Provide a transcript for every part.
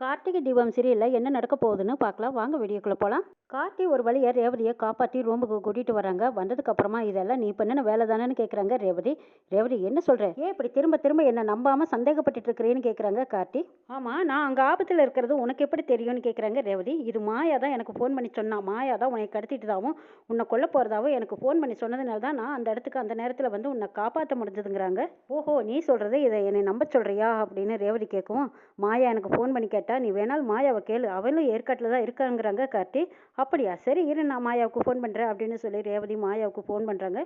கார்த்திகை தீபம் சீரியலில் என்ன நடக்க போகுதுன்னு பார்க்கலாம். வாங்க வீடியோக்குள்ளே போகலாம் கார்த்தி ஒரு வழியாக ரேவதியை காப்பாற்றி ரூமுக்கு கூட்டிகிட்டு வராங்க. வந்ததுக்கப்புறமா இதெல்லாம் நீ பண்ணின வேலை தானேன்னு கேட்குறாங்க ரேவதி. ரேவதி என்ன சொல்கிறேன் ஏன் இப்படி திரும்ப திரும்ப என்னை நம்பாமல் சந்தேகப்பட்டுட்டு இருக்கிறேன்னு கேட்குறாங்க கார்த்தி. ஆமாம் நான் அங்கே ஆபத்தில் இருக்கிறது உனக்கு எப்படி தெரியும்னு கேட்குறாங்க ரேவதி. இது மாயா தான் எனக்கு ஃபோன் பண்ணி சொன்னா. மாயா தான் உன்னை கடத்திட்டுதாவும் உன்னை கொல்ல போகிறதாவும் எனக்கு ஃபோன் பண்ணி சொன்னதுனால தான் நான் அந்த இடத்துக்கு அந்த நேரத்தில் வந்து உன்னை காப்பாற்ற முடிஞ்சதுங்கிறாங்க. ஓஹோ நீ சொல்கிறது இதை என்னை நம்ப சொல்கிறியா அப்படின்னு ரேவதி கேட்கும் மாயா எனக்கு ஃபோன் பண்ணி கேட்டு நீ வேணால் மாயாவை கேளு. அவளும் ஏற்காட்டில் தான் இருக்காங்கிறாங்க கார்த்தி. அப்படியா? சரி இரு. நான் மாயாவுக்கு ஃபோன் பண்ணுறேன் அப்படின்னு சொல்லி ரேவதி மாயாவுக்கு ஃபோன் பண்ணுறாங்க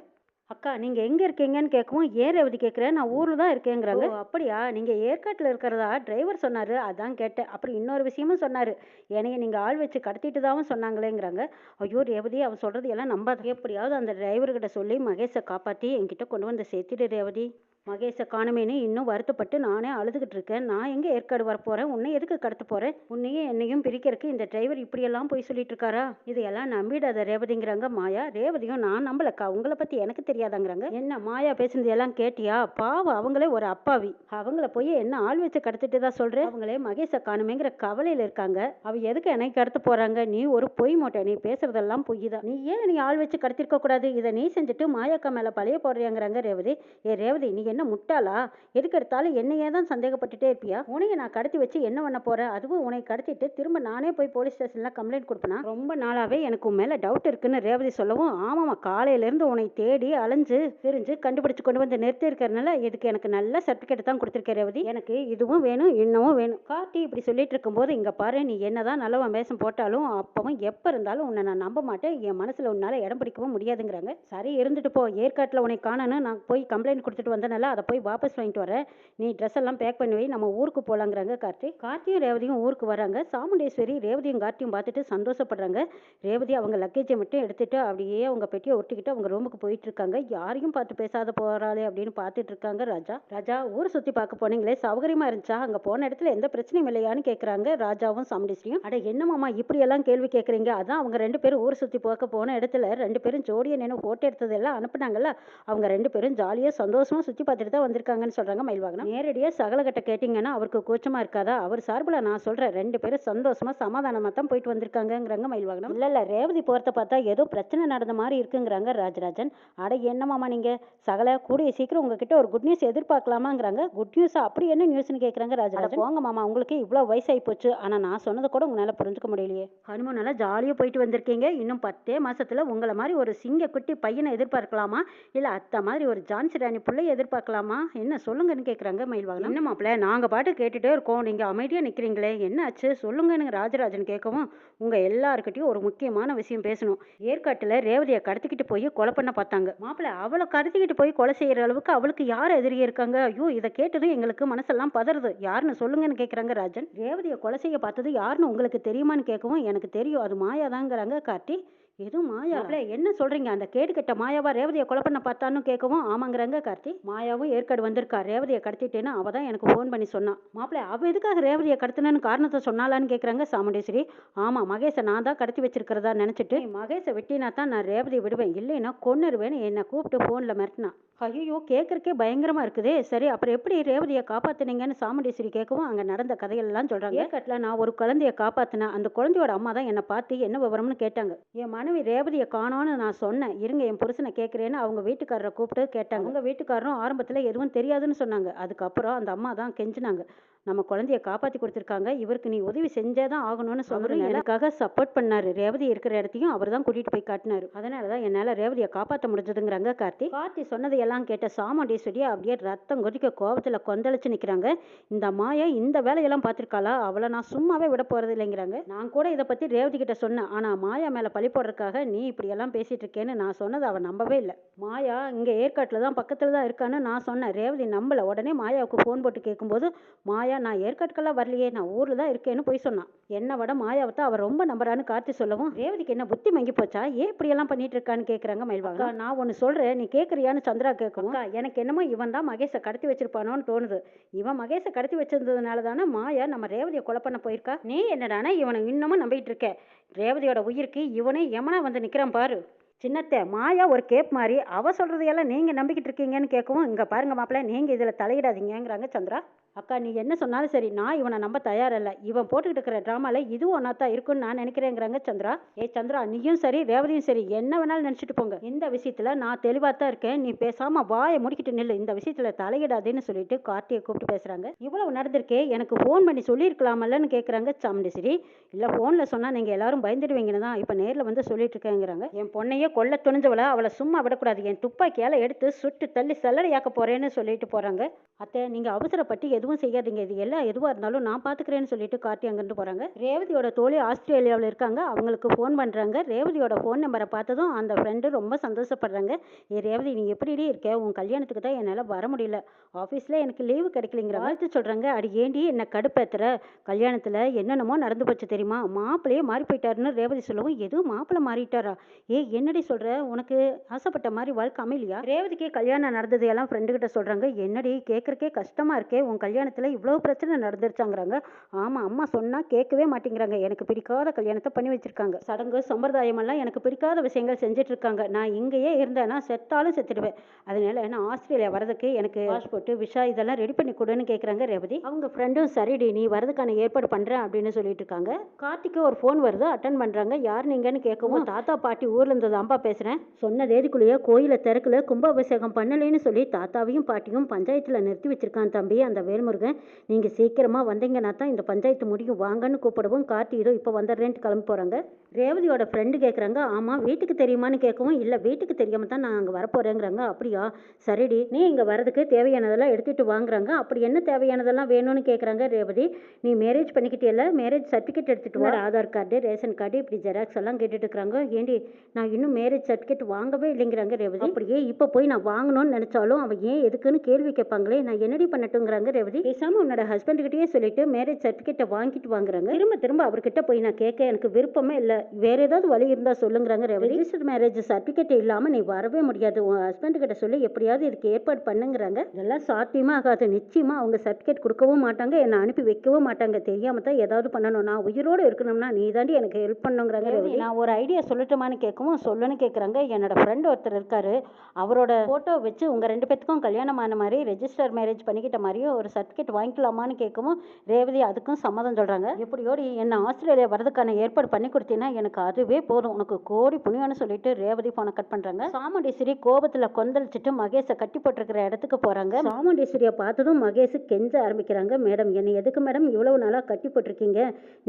அக்கா நீங்கள் எங்கே இருக்கீங்கன்னு கேட்கவும் ஏன் ரேவதி கேட்குறேன் நான் ஊரில் தான் இருக்கேங்கிறாங்க. அப்படியா? நீங்கள் ஏற்காட்டில் இருக்கிறதா? டிரைவர் சொன்னார். அதான் கேட்டேன். அப்புறம் இன்னொரு விஷயமும் சொன்னார். என்னைய நீங்கள் ஆள் வச்சு கடத்திட்டு தான் சொன்னாங்களேங்கிறாங்க. ஐயோ ரேவதி அவன் சொல்கிறது எல்லாம் நம்பாத. எப்படியாவது அந்த டிரைவர்கிட்ட சொல்லி மகேஷை காப்பாற்றி என்கிட்ட கொண்டு வந்து சேர்த்துட்டு ரேவதி. மகேஷை காணுமேனு இன்னும் வருத்தப்பட்டு நானே அழுதுகிட்டு இருக்கேன். நான் எங்கே ஏற்காடு வரப்போகிறேன் உன்னை எதுக்கு கடத்த போகிறேன் உன்னையும் என்னையும் பிரிக்கிறதுக்கு இந்த டிரைவர் இப்படியெல்லாம் போய் சொல்லிட்டு இருக்காரா? இதையெல்லாம் நம்பிடாத ரேவதிங்கிறாங்க மாயா. ரேவதியும் நான் நம்பலக்கா. உங்களை பற்றி எனக்கு தெரியாதாங்கிறாங்க. என்ன மாயா பேசுனது எல்லாம் கேட்டியா? பாவம் அவங்களே ஒரு அப்பாவி. அவங்கள போய் என்ன ஆள் வச்சு கடத்திட்டு தான் சொல்கிறேன் அவங்களே மகேஷை காணுமேங்கிற கவலையில் இருக்காங்க. அவ எதுக்கு என்னை கடத்த போகிறாங்க நீ ஒரு பொய் மூட்டை. நீ பேசுறதெல்லாம் பொய் தான். நீ ஏன் நீ ஆள் வச்சு கடத்திருக்க கூடாது? இதை நீ செஞ்சுட்டு மாயாக்கா மேலே பழைய போடுறியாங்கிறாங்க ரேவதி. ஏ ரேவதி நீ என்ன முட்டாளா? எதுக்கு எடுத்தாலும் என்னையே தான் சந்தேகப்பட்டுட்டே இருப்பியா? உனையை நான் கடத்தி வச்சு என்ன பண்ண போறேன்? அதுவும் உனையை கடத்திட்டு திரும்ப நானே போய் போலீஸ் ஸ்டேஷன்ல கம்ப்ளைண்ட் கொடுப்பேனா? ரொம்ப நாளாவே எனக்கு உன் மேல டவுட் இருக்குன்னு ரேவதி சொல்லவும் ஆமாம்மா காலையில இருந்து உன்னை தேடி அலைஞ்சு பிரிஞ்சு கண்டுபிடிச்சு கொண்டு வந்து நிறுத்தி இருக்கிறதுனால இதுக்கு எனக்கு நல்ல சர்டிஃபிகேட் தான் கொடுத்துருக்கேன் ரேவதி. எனக்கு இதுவும் வேணும் இன்னமும் வேணும். கார்த்தி இப்படி சொல்லிட்டு இருக்கும்போது இங்க பாரு நீ என்னதான் நல்லவன் வேஷம் போட்டாலும் அப்பவும் எப்ப இருந்தாலும் உன்னை நான் நம்ப மாட்டேன். என் மனசுல உன்னால இடம் பிடிக்கவும் முடியாதுங்கிறாங்க. சரி இருந்துட்டு போ. ஏற்காட்டில் உன்னை காணணும் நான் போய் கம்ப்ளைண்ட் கொடுத்துட்டு வந்தனால அதை போய் வாபஸ் வாங்கிட்டு வர நீ ட்ரெஸ் எல்லாம் பேக் பண்ணி வை நம்ம ஊருக்கு போகலாங்கிறாங்க கார்த்தி. கார்த்தியும் ரேவதியும் ஊருக்கு வராங்க சாமுண்டேஸ்வரி ரேவதியும் கார்த்தியும் பார்த்துட்டு சந்தோஷப்படுறாங்க. ரேவதி அவங்க லக்கேஜை மட்டும் எடுத்துட்டு அப்படியே அவங்க பெட்டியை ஒட்டிக்கிட்டு அவங்க ரூமுக்கு போயிட்டு இருக்காங்க. யாரையும் பார்த்து பேசாத போகிறாளே அப்படின்னு பார்த்துட்டு இருக்காங்க ராஜா. ராஜா ஊர் சுற்றி பார்க்க போனீங்களே சௌகரியமா இருந்துச்சா? அங்கே போன இடத்துல எந்த பிரச்சனையும் இல்லையான்னு கேட்குறாங்க ராஜாவும் சாமுண்டேஸ்வரியும். அட என்னமாமா இப்படியெல்லாம் கேள்வி கேட்குறீங்க அதான் அவங்க ரெண்டு பேரும் ஊர் சுற்றி பார்க்க போன இடத்துல ரெண்டு பேரும் ஜோடியை நின்று ஃபோட்டோ எடுத்ததெல்லாம் அனுப்புனாங்கல்ல. அவங்க ரெண்டு பேரும் ஜாலியாக சந்தோஷமாக சுற்றி பார்த்துட்டு தான் வந்திருக்காங்கன்னு சொல்கிறாங்க மயில்வாகனம். நேரடியாக சகலகட்ட கேட்டிங்கன்னா அவருக்கு கூச்சமாக இருக்காதா? அவர் சார்பில் நான் சொல்கிறேன் ரெண்டு பேரும் சந்தோஷமா சமாதானமாக தான் போயிட்டு வந்திருக்காங்கங்கிறாங்க மயில்வாகனம். இல்லை இல்லை ரேவதி போகிறத பார்த்தா ஏதோ பிரச்சனை நடந்த மாதிரி இருக்குங்கிறாங்க ராஜராஜன். அட என்னமாமா நீங்கள் சகல கூடிய சீக்கிரம் உங்ககிட்ட ஒரு குட் நியூஸ் எதிர்பார்க்கலாமாங்கிறாங்க. குட் நியூஸ் அப்படி என்ன நியூஸ்னு கேட்குறாங்க ராஜராஜன். போங்க மாமா. உங்களுக்கு இவ்வளோ வயசாகி போச்சு. ஆனால் நான் சொன்னதை கூட உங்களால் புரிஞ்சுக்க முடியலையே. ஹனுமன் நல்லா ஜாலியாக போயிட்டு வந்திருக்கீங்க. இன்னும் பத்தே மாசத்துல உங்களை மாதிரி ஒரு சிங்க குட்டி பையனை எதிர்பார்க்கலாமா? இல்லை அத்தை மாதிரி ஒரு ஜான்சி ராணி பிள்ளைய பார்க்கலாமா? என்ன சொல்லுங்கன்னு கேட்குறாங்க மயில்வாகனம் என்ன மாப்பிள்ள நாங்கள் பாட்டு கேட்டுகிட்டே இருக்கோம். நீங்கள் அமைதியாக நிற்கிறீங்களே என்ன ஆச்சு சொல்லுங்கன்னு ராஜராஜன் கேட்கவும் உங்கள் எல்லாருக்கிட்டையும் ஒரு முக்கியமான விஷயம் பேசணும். ஏற்காட்டில் ரேவதியை கடத்திக்கிட்டு போய் கொலை பண்ண பார்த்தாங்க. மாப்பிள்ள அவளை கடத்திக்கிட்டு போய் கொலை செய்கிற அளவுக்கு அவளுக்கு யார் எதிரி இருக்காங்க? ஐயோ இதை கேட்டதும் எங்களுக்கு மனசெல்லாம் பதறுது. யாருன்னு சொல்லுங்கன்னு கேட்குறாங்க ராஜன். ரேவதியை கொலை செய்ய பார்த்தது யாருன்னு உங்களுக்கு தெரியுமான்னு கேட்கவும் எனக்கு தெரியும். அது மாயாதாங்கிறாங்க கார்த்தி. எதுவும் மாயா என்ன சொல்றீங்க? அந்த கேடு கெட்ட மாயாவா ரேவதியை கொலை பண்ண பார்த்தான்னு கேட்கவும் ஆமாங்கிறாங்க கார்த்தி. மாயாவும் ஏற்காடு வந்திருக்கா? ரேவதியை கடத்திட்டேன்னு அவ தான் எனக்கு ஃபோன் பண்ணி சொன்னான் மாப்பிள்ளை அவ எதுக்காக ரேவதியை கடத்தினு காரணத்தை சொன்னாலான்னு கேட்குறாங்க சாமுண்டேஸ்வரி. ஆமா மகேஷை நான் தான் கடத்தி வச்சிருக்கிறதா நினைச்சிட்டு "நீ மகேஷை வெட்டினா தான் நான் ரேவதியை விடுவேன். இல்லைன்னா கொன்னுருவேன்னு என்னை கூப்பிட்டு ஃபோனில் மிரட்டினான் ஐயோ கேட்கறக்கே பயங்கரமா இருக்குதே. சரி அப்புறம் எப்படி ரேவதியை காப்பாத்துனீங்கன்னு சாமுண்டேஸ்வரி கேட்கவும் அங்க நடந்த கதையெல்லாம் சொல்றாங்க. ஏற்காட்டில் நான் ஒரு குழந்தைய காப்பாத்தினேன். அந்த குழந்தையோட அம்மா தான் என்னை பார்த்து என்ன விவரம்னு கேட்டாங்க. என் மனைவி ரேவதியை காணோன்னு நான் சொன்னேன். இருங்க என் புருஷனை கேட்குறேன்னு அவங்க வீட்டுக்காரரை கூப்பிட்டு கேட்டாங்க. அவங்க வீட்டுக்காரரும் ஆரம்பத்தில் எதுவும் தெரியாதுன்னு சொன்னாங்க. அதுக்கப்புறம் அந்த அம்மா தான் கெஞ்சினாங்க. நம்ம குழந்தைய காப்பாற்றி கொடுத்துருக்காங்க. இவருக்கு நீ உதவி செஞ்சே தான் ஆகணும்னு சொல்லுங்க எனக்காக சப்போர்ட் பண்ணாரு. ரேவதி இருக்கிற இடத்தையும் அவர் தான் கூட்டிட்டு போய் காட்டினாரு. அதனால தான் என்னால் ரேவதியை காப்பாற்ற முடிஞ்சதுங்கிறாங்க கார்த்தி. கார்த்தி சொன்னதையெல்லாம் கேட்ட சாமுண்டீஸ்வரி அப்படியே ரத்தம் கொதிக்க கோபத்தில் கொந்தளிச்சு நிற்கிறாங்க இந்த மாயா இந்த வேலையெல்லாம் பார்த்துருக்காளா? அவளை நான் சும்மாவே விட போறது இல்லைங்கிறாங்க. நான் கூட இதை பற்றி ரேவதி கிட்ட சொன்னேன். ஆனால் மாயா மேலே பழி போடுறதுக்காக நீ இப்படியெல்லாம் பேசிட்டு இருக்கேன்னு நான் சொன்னதை அவள் நம்பவே இல்லை. மாயா இங்கே ஏற்காட்டில் தான் பக்கத்தில் தான் இருக்கான்னு நான் சொன்னேன். ரேவதி நம்பல. உடனே மாயாவுக்கு ஃபோன் போட்டு கேட்கும்போது மாயா நான் ஏற்காட்டுக்கெல்லாம் வரலையே நான் ஊரில் தான் இருக்கேன்னு போய் சொன்னான். என்னை விட மாயாவை தான் அவள் ரொம்ப நம்புறான்னு கார்த்தி சொல்லவும் ரேவதிக்கு என்ன புத்தி மங்கி போச்சா? ஏன் இப்படியெல்லாம் பண்ணிட்டு இருக்கான்னு கேட்குறாங்க மயில்வாங்க நான் ஒன்று சொல்கிறேன் நீ கேட்குறியான்னு சந்திரா கேட்கவும் "அக்கா, எனக்கு என்னமோ இவன் தான் மகேஷை கடத்தி வச்சிருப்பானோன்னு தோணுது. இவன் மகேஷை கடத்தி வச்சிருந்ததுனால தானே மாயா நம்ம ரேவதியை கொலை பண்ண போயிருக்கா? நீ என்னடானா இவனை இன்னமும் நம்பிட்டு இருக்க? ரேவதியோட உயிருக்கு இவனே யமனா வந்து நிற்கிறான் பாரு. சின்னத்தை மாயா ஒரு கேப் மாதிரி அவ சொல்றதையெல்லாம் நீங்க நம்பிக்கிட்டு இருக்கீங்கன்னு கேட்கவும் இங்க பாருங்க மாப்பிள்ள நீங்க இதுல தலையிடாதீங்கங்கிறாங்க சந்திரா. அக்கா நீ என்ன சொன்னாலும் சரி நான் இவனை நம்ப தயாரில்ல. இவன் போட்டுக்கிட்டு இருக்கிற ட்ராமாவில் இதுவும் ஒன்றா தான் இருக்குன்னு நான் நினைக்கிறேங்கிறாங்க சந்திரா. ஏ சந்திரா நீயும் சரி ரேவதியும் சரி என்ன வேணாலும் நினச்சிட்டு போங்க. இந்த விஷயத்தில் நான் தெளிவாக தான் இருக்கேன். நீ பேசாமல் வாயை முடிக்கிட்டு நில்லு. இந்த விஷயத்தில் தலையிடாதேன்னு சொல்லிட்டு கார்த்தியை கூப்பிட்டு பேசுகிறாங்க இவ்வளவு நடந்திருக்கே எனக்கு ஃபோன் பண்ணி சொல்லியிருக்கலாமல்லன்னு கேட்குறாங்க சாமுண்டிசிரி இல்லை ஃபோனில் சொன்னால் நீங்கள் எல்லாரும் பயந்துடுவீங்கன்னு தான் இப்போ நேரில் வந்து சொல்லிட்டு இருக்கேங்கிறாங்க. என் பொண்ணையே கொல்ல துணிஞ்சவளை அவளை சும்மா விடக்கூடாது. என் துப்பாக்கியால் எடுத்து சுட்டு தள்ளி சல்லடையாக்க போகிறேன்னு சொல்லிட்டு போகிறாங்க அத்தை நீங்கள் அவசரப்பட்டு எதுவும் செய்யாதீங்க. இது எல்லாம் எதுவாக இருந்தாலும் நான் பார்த்துக்கிறேன்னு சொல்லிட்டு கார்த்தி அங்கேருந்து போகிறாங்க ரேவதியோட தோழி ஆஸ்திரேலியாவில் இருக்காங்க. அவங்களுக்கு ஃபோன் பண்ணுறாங்க ரேவதியோட ஃபோன் நம்பரை பார்த்ததும் அந்த ஃப்ரெண்டு ரொம்ப சந்தோஷப்படுறாங்க. ஏ ரேவதி நீ எப்படி இருக்க? உன் கல்யாணத்துக்கு தான் என்னால் வர முடியல. ஆஃபீஸில் எனக்கு லீவு கிடைக்கலைங்கிற வாழ்த்து சொல்கிறாங்க அடி ஏண்டி என்னை கடுப்பேத்துற? கல்யாணத்தில் என்னென்னமோ நடந்து போச்சு தெரியுமா? மாப்பிள்ளையே மாறி போயிட்டாருன்னு ரேவதி சொல்லவும் எதுவும் மாப்பிள்ளை மாறிட்டாரா? ஏ என்னடி சொல்கிற உனக்கு ஆசைப்பட்ட மாதிரி வாழ்க்கை அமையலையா? ரேவதிக்கே கல்யாணம் நடந்தது எல்லாம் ஃப்ரெண்டுக்கிட்ட சொல்கிறாங்க என்னடி கேட்குறக்கே கஷ்டமாக இருக்கே. உன் கல்யாணத்தில் இவ்வளோ பிரச்சனை நடந்துருச்சாங்கிறாங்க. ஆமாம் அம்மா சொன்னால் கேட்கவே மாட்டேங்கிறாங்க. எனக்கு பிடிக்காத கல்யாணத்தை பண்ணி வச்சிருக்காங்க. சடங்கு சம்பிரதாயமெல்லாம் எனக்கு பிடிக்காத விஷயங்கள் செஞ்சுட்டு இருக்காங்க நான் இங்கேயே இருந்தேன்னா செத்தாலும் செத்துடுவேன். அதனால நான் ஆஸ்திரேலியா வரதுக்கு எனக்கு பாஸ்போர்ட்டு விஷா இதெல்லாம் ரெடி பண்ணி கொடுன்னு கேட்குறாங்க ரேவதி. அவங்க ஃப்ரெண்டும் சரிடி நீ வரதுக்கான ஏற்பாடு பண்ணுறேன் அப்படின்னு சொல்லிட்டு இருக்காங்க கார்த்திக்கு ஒரு ஃபோன் வருது அட்டன் பண்ணுறாங்க யார் நீங்கன்னு கேட்கவும் தாத்தா பாட்டி ஊர்ல இருந்து தான்ப்பா பேசுகிறேன் சொன்ன தேதிக்குள்ளேயே கோயிலை திறக்கல கும்பாபிஷேகம் பண்ணலைன்னு சொல்லி தாத்தாவையும் பாட்டியும் பஞ்சாயத்தில் நிறுத்தி வச்சிருக்கான் தம்பி. அந்த வேல்முருகன் நீங்கள் சீக்கிரமாக வந்தீங்கன்னா தான் இந்த பஞ்சாயத்து முடியும். வாங்கன்னு கூப்பிடவும் கார்த்தி இதோ இப்போ வந்துடுறேன்ட்டு கிளம்பி போகிறாங்க ரேவதியோட ஃப்ரெண்டு கேட்குறாங்க ஆமாம் வீட்டுக்கு தெரியுமான்னு கேட்கவும் இல்லை வீட்டுக்கு தெரியாம தான் நான் அங்கே வரப்போகிறேங்கிறாங்க அப்படியா? சரிடி. நீ இங்கே வரதுக்கு தேவையானதெல்லாம் எடுத்துகிட்டு வாங்குறாங்க. அப்படி என்ன தேவையானதெல்லாம் வேணும்னு கேட்குறாங்க ரேவதி. நீ மேரேஜ் பண்ணிக்கிட்டே மேரேஜ் சர்டிஃபிகேட் எடுத்துகிட்டு வர ஆதார் கார்டு ரேஷன் கார்டு இப்படி ஜெராக்ஸ் எல்லாம் கேட்டுட்டு இருக்கிறாங்க ஏண்டி நான் இன்னும் மேரேஜ் சர்டிஃபிகேட் வாங்கவே இல்லைங்கிறாங்க ரேவதி. அப்படியே இப்போ போய் நான் வாங்கணும்னு நினச்சாலும் அவன் ஏன் எதுக்குன்னு கேள்வி கேட்பாங்களே நான் என்னடி பண்ணட்டுங்கிறாங்க ரேவதி. பேசாமல் உன்னோட ஹஸ்பண்ட்கிட்டயே சொல்லிட்டு மேரேஜ் சர்டிஃபிகேட்டை வாங்கிட்டு வாங்குறாங்க. திரும்ப திரும்ப அவர்கிட்ட போய் நான் கேட்க எனக்கு விருப்பமே இல்லை. வேற ஏதாவது வழி இருந்தால் சொல்லுங்கிறாங்க ரேவதி. ரிஜிஸ்டர் மேரேஜ் சர்டிஃபிகேட் இல்லாமல் நீ வரவே முடியாது. உன் ஹஸ்பண்ட் கிட்ட சொல்லி எப்படியாவது இதுக்கு ஏற்பாடு பண்ணுங்கிறாங்க. இதெல்லாம் சாத்தியமா ஆகாது. நிச்சயமா அவங்க சர்டிஃபிகேட் கொடுக்கவும் மாட்டாங்க. என்னை அனுப்பி வைக்கவும் மாட்டாங்க. தெரியாம தான் ஏதாவது பண்ணணும். நான் உயிரோடு இருக்கணும்னா நீ தாண்டி எனக்கு ஹெல்ப் பண்ணுங்கிறாங்க ரேவதி நான் ஒரு ஐடியா சொல்லட்டுமான்னு கேட்கவும் சொல்லுன்னு கேட்குறாங்க. என்னோட ஃப்ரெண்ட் ஒருத்தர் இருக்காரு. அவரோட ஃபோட்டோ வச்சு உங்கள் ரெண்டு பேத்துக்கும் கல்யாணம் ஆன மாதிரி ரெஜிஸ்டர் மேரேஜ் பண்ணிக்கிட்ட மாதிரியும் ஒரு சர்டிஃபிகேட் வாங்கிக்கலாமான்னு கேட்கவும் ரேவதி அதுக்கும் சம்மதம் சொல்கிறாங்க எப்படியோடி என்னை ஆஸ்திரேலியா வரதுக்கான ஏற்பாடு பண்ணி கொடுத்தீங்கன்னா எனக்கு அதுவே போதும். உனக்கு கோடி புண்ணியம்னு சொல்லிட்டு ரேவதி போனை கட் பண்ணுறாங்க சாமுண்டீஸ்வரி கோபத்தில் கொந்தளிச்சிட்டு மகேஷை கட்டி போட்டிருக்கிற இடத்துக்கு போகிறாங்க சாமுண்டீஸ்வரியை பார்த்ததும் மகேஷ் கெஞ்ச ஆரம்பிக்கிறாங்க. மேடம் என்னை எதுக்கு மேடம் இவ்வளவு நாளாக கட்டி போட்டிருக்கீங்க?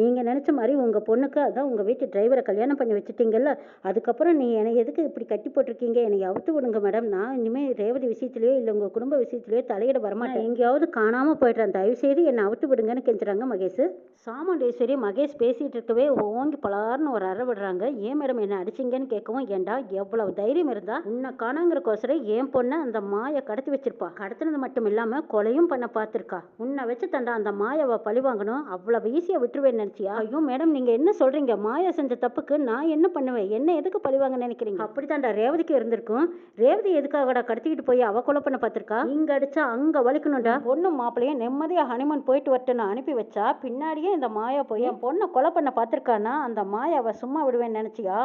நீங்கள் நினச்ச மாதிரி உங்கள் பொண்ணுக்கு அதான் உங்கள் வீட்டு டிரைவரை கல்யாணம் பண்ணி வச்சுட்டீங்கல்ல? அதுக்கப்புறம் நீ என்னை எதுக்கு இப்படி கட்டி போட்டிருக்கீங்க? என்னை அவுத்து விடுங்க மேடம். நான் இனிமேல் ரேவதி விஷயத்திலேயோ இல்லை உங்கள் குடும்ப விஷயத்திலேயோ தலையிட வரமாட்டேன். எங்கேயாவது காணாமல் போயிடுறேன். தயவுசெய்து என்னை அவுட்டு விடுங்கன்னு கெஞ்சுறாங்க மகேஷ். சாமுண்டேஸ்வரி மகேஷ் பேசிகிட்டு இருக்கவே ஓங்கி பலார்னு ஒரு அறை விடுறாங்க. ஏன் மேடம் என்ன அடிச்சிங்கன்னு கேட்கவும் ஏண்டா எவ்வளவு தைரியம் இருந்தா? உன்னை காணாங்கிறக்கோசரம் என் பொண்ணை அந்த மாயை கடத்தி வச்சிருப்பா? கடத்தினது மட்டும் இல்லாமல் கொலையும் பண்ண பார்த்துருக்கா உன்னை வச்சு தண்டா அந்த மாயாவை பழி வாங்கணும். அவ்வளவு ஈஸியாக விட்டுருவேன்னு நினச்சியா? ஐயோ மேடம் நீங்கள் என்ன சொல்கிறீங்க மாயா செஞ்ச தப்புக்கு நான் என்ன பண்ணுவேன்? என்ன எதுக்கு பழி வாங்க நினைக்கிறீங்க? அப்படி தாண்டா ரேவதிக்கு இருந்திருக்கும். ரேவதி எதுக்காகடா கடத்திக்கிட்டு போய் அவ கொலை பண்ண பார்த்துருக்கா இங்கே அடிச்சா அங்கே வலிக்கணும்டா. ஒன்றும் மாப்பிள்ளையும் நிம்மதியா ஹனிமூன் போயிட்டு வரட்டுன்னு அனுப்பி வச்சா பின்னாடியே இந்த மாயா போய் என் பொண்ணை கொலை பண்ண பார்த்துருக்கானா? அந்த மாயாவை சும்மா விடுவேன்னு நினைச்சியா?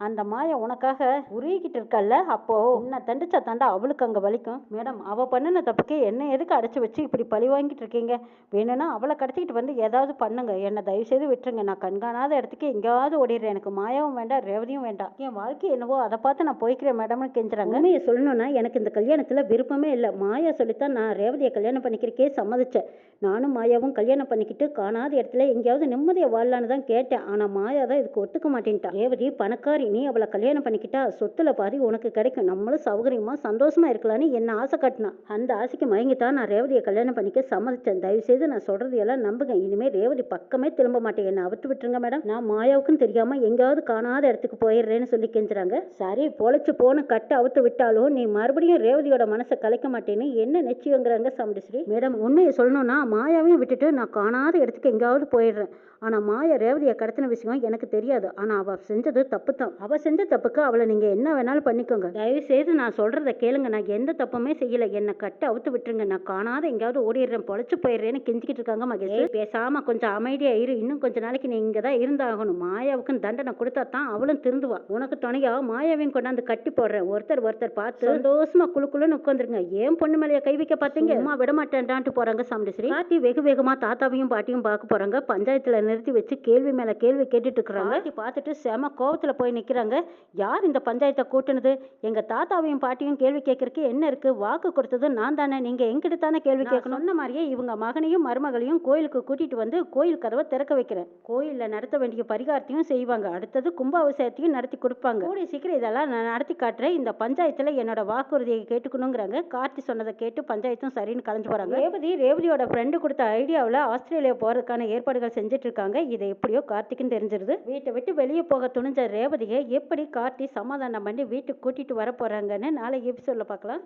அந்த மாயா உனக்காக உருகிக்கிட்டு இருக்கல்ல? அப்போ உன்னை தண்டிச்சா தாண்டா அவளுக்கு அங்க வலிக்கும். மேடம் அவ பண்ணின தப்புக்கு என்ன எதுக்கு அடைச்சு வச்சு இப்படி பழி வாங்கிட்டு இருக்கீங்க? வேணும்னா அவளை கடத்திக்கிட்டு வந்து ஏதாவது பண்ணுங்க. என்னை தயவு செய்து விட்டுருங்க. நான் கண்காணாத இடத்துக்கு எங்கேயாவது ஓடிடுறேன். எனக்கு மாயாவும் வேண்டாம் ரேவதியும் வேண்டாம். என் வாழ்க்கை என்னவோ அதை பார்த்து நான் போய்க்கிறேன் மேடம்னு கெஞ்சுறாங்க. உண்மையை சொல்லணும்னா எனக்கு இந்த கல்யாணத்துல விருப்பமே இல்லை. மாயா சொல்லித்தான் நான் ரேவதியை கல்யாணம் பண்ணிக்கிறக்கே சம்மதிச்சேன். நானும் மாயாவும் கல்யாணம் பண்ணிக்கிட்டு காணாத இடத்துல எங்கேயாவது நிம்மதியை வாழலான்னு தான் கேட்டேன். ஆனா மாயா தான் இதுக்கு ஒத்துக்க மாட்டேன்ட்டா ரேவதி பணக்காரி நீ அவளை கல்யாணம் பண்ணிக்கிட்டா சொத்துல பாதி உனக்கு கிடைக்கும். நம்மளும் சௌகரியமா சந்தோஷமா இருக்கலாம்னு என்ன ஆசை காட்டினா. அந்த ஆசைக்கு மயங்கித்தான் நான் ரேவதியை கல்யாணம் பண்ணிக்க சம்மதித்தேன் தயவு செய்து நான் சொல்றது எல்லாம் நம்புங்க. இனிமே ரேவதி பக்கமே திரும்ப மாட்டேன். என்ன அவுத்து விட்டுருங்க மேடம். நான் மாயாவுக்கும் தெரியாம எங்கேயாவது காணாத இடத்துக்கு போயிடுறேன்னு சொல்லி கெஞ்சுறாங்க. சரி பொழைச்சு போன கட்டை அவுத்து விட்டாலும் நீ மறுபடியும் ரேவதியோட மனசை கலைக்க மாட்டேன்னு என்ன நிச்சயங்கிறாங்க சமடிஸ்ரீ மேடம் உண்மையை சொல்லணும்னா மாயாவையும் விட்டுட்டு நான் காணாத இடத்துக்கு எங்கேயாவது போயிடுறேன். ஆனால் மாயா ரேவதியை கடத்தின விஷயம் எனக்கு தெரியாது. ஆனால் அவள் செஞ்சது தப்பு தான் அவ செஞ்ச தப்புக்கு அவளை நீங்க என்ன வேணாலும் பண்ணிக்கோங்க. தயவு செய்து நான் சொல்றத கேளுங்க. நான் எந்த தப்புமே செய்யல. என்னை கட்டு அவுத்து விட்டுருங்க. நான் காணாத எங்கேயாவது ஓடிடுறேன். பொழைச்சு போயிடுறேன்னு கெஞ்சிக்கிட்டு இருக்காங்க மகேஷ். பேசாம கொஞ்சம் அமைதியா இரு. இன்னும் கொஞ்ச நாளைக்கு நீ இங்க தான் இருந்தாகணும். மாயாவுக்கும் தண்டனை கொடுத்தா தான் அவளும் திருந்துவா. உனக்கு துணையா மாயாவையும் கொண்டாந்து கட்டி போடுறேன். ஒருத்தர் ஒருத்தர் பார்த்து சந்தோஷமா குழு குழுன்னு உட்காந்துருங்க ஏன் பொண்ணு மேலேயே கை வைக்க பார்த்தீங்க அம்மா விட மாட்டேன்டான்ட்டு போறாங்க சாமுண்டேஸ்வரி. பாட்டி வெகு வேகமா தாத்தாவையும் பாட்டியும் பார்க்க போறாங்க. பஞ்சாயத்துல நிறுத்தி வச்சு கேள்வி மேல கேள்வி கேட்டுட்டு இருக்கிறாங்க. பார்த்துட்டு செம கோவத்துல போய் நிக்கிறாங்க. யார் இந்த பஞ்சாயத்தை கூட்டுனது? எங்க தாத்தாவையும் பாட்டியும் கேள்வி கேட்கறதுக்கு என்ன இருக்கு? வாக்கு கொடுத்தது நான் தானே. நீங்க எங்கிட்ட தானே கேள்வி கேட்கணும்? சொன்ன மாதிரியே இவங்க மகனையும் மருமகளையும் கோயிலுக்கு கூட்டிட்டு வந்து கோயில் கதவை திறக்க வைக்கிறேன். கோயில்ல நடத்த வேண்டிய பரிகாரத்தையும் செய்வாங்க. அடுத்தது கும்பாபிஷேகத்தையும் நடத்தி கொடுப்பாங்க. கூடிய சீக்கிரம் இதெல்லாம் நான் நடத்தி காட்டுறேன். இந்த பஞ்சாயத்துல என்னோட வாக்குறுதியை கேட்டுக்கணுங்கிறாங்க. கார்த்தி சொன்னதை கேட்டு பஞ்சாயத்தும் சரின்னு கலைஞ்சு போறாங்க. ரேவதி ரேவதியோட ஃப்ரெண்டு கொடுத்த ஐடியாவில் ஆஸ்திரேலியா போறதுக்கான ஏற்பாடுகள் செஞ்சுட்டு இருக்காங்க. இதை எப்படியோ கார்த்திக்குன்னு தெரிஞ்சிருது. வீட்டை விட்டு வெளியே போக துணிஞ்ச ரேவதியை எப்படி கார்த்தி சமாதானம் பண்ணி வீட்டுக்கு கூட்டிட்டு வர போகிறாங்கன்னு நாளைக்கு எபிசோடில் பார்க்கலாம்.